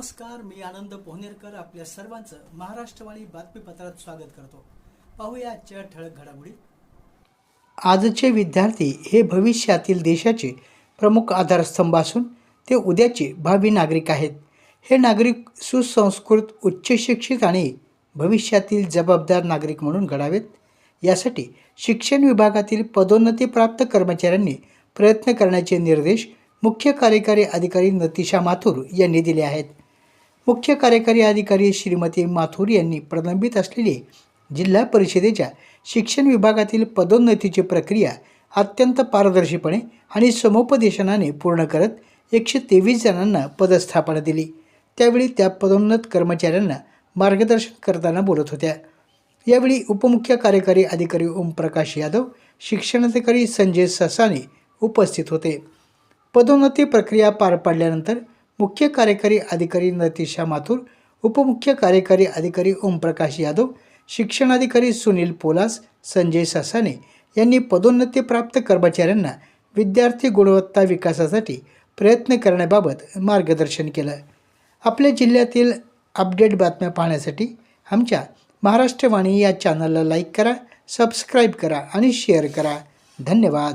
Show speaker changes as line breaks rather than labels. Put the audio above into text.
नमस्कार मी आनंद पोहनेरकर आपल्या सर्वांचं महाराष्ट्रवाणी बातमीपत्रात स्वागत करतो. पाहूया आजच्या ठळक घडामोडी. आजचे विद्यार्थी हे भविष्यातील देशाचे प्रमुख आधारस्तंभ असून ते उद्याचे भावी नागरिक आहेत. हे नागरिक सुसंस्कृत उच्च शिक्षित आणि भविष्यातील जबाबदार नागरिक म्हणून घडावेत. यासाठी शिक्षण विभागातील पदोन्नतीप्राप्त कर्मचाऱ्यांनी प्रयत्न करण्याचे निर्देश मुख्य कार्यकारी अधिकारी नतिशा माथुर यांनी दिले आहेत. मुख्य कार्यकारी अधिकारी श्रीमती माथुर यांनी प्रलंबित असलेली जिल्हा परिषदेच्या शिक्षण विभागातील पदोन्नतीची प्रक्रिया अत्यंत पारदर्शीपणे आणि समुपदेशनाने पूर्ण करत एकशे तेवीस जणांना पदस्थापना दिली. त्यावेळी त्या पदोन्नत कर्मचाऱ्यांना मार्गदर्शन करताना बोलत होत्या. यावेळी उपमुख्य कार्यकारी अधिकारी ओमप्रकाश यादव शिक्षणाधिकारी संजय ससाने उपस्थित होते. पदोन्नती प्रक्रिया पार पाडल्यानंतर मुख्य कार्यकारी अधिकारी नतिशा माथुर उपमुख्य कार्यकारी अधिकारी ओमप्रकाश यादव शिक्षणाधिकारी सुनील पोलास संजय ससाने यांनी पदोन्नतीप्राप्त कर्मचाऱ्यांना विद्यार्थी गुणवत्ता विकासासाठी प्रयत्न करण्याबाबत मार्गदर्शन केलं. आपल्या जिल्ह्यातील अपडेट बातम्या पाहण्यासाठी आमच्या महाराष्ट्रवाणी या चॅनलला लाईक करा सबस्क्राईब करा आणि शेअर करा. धन्यवाद.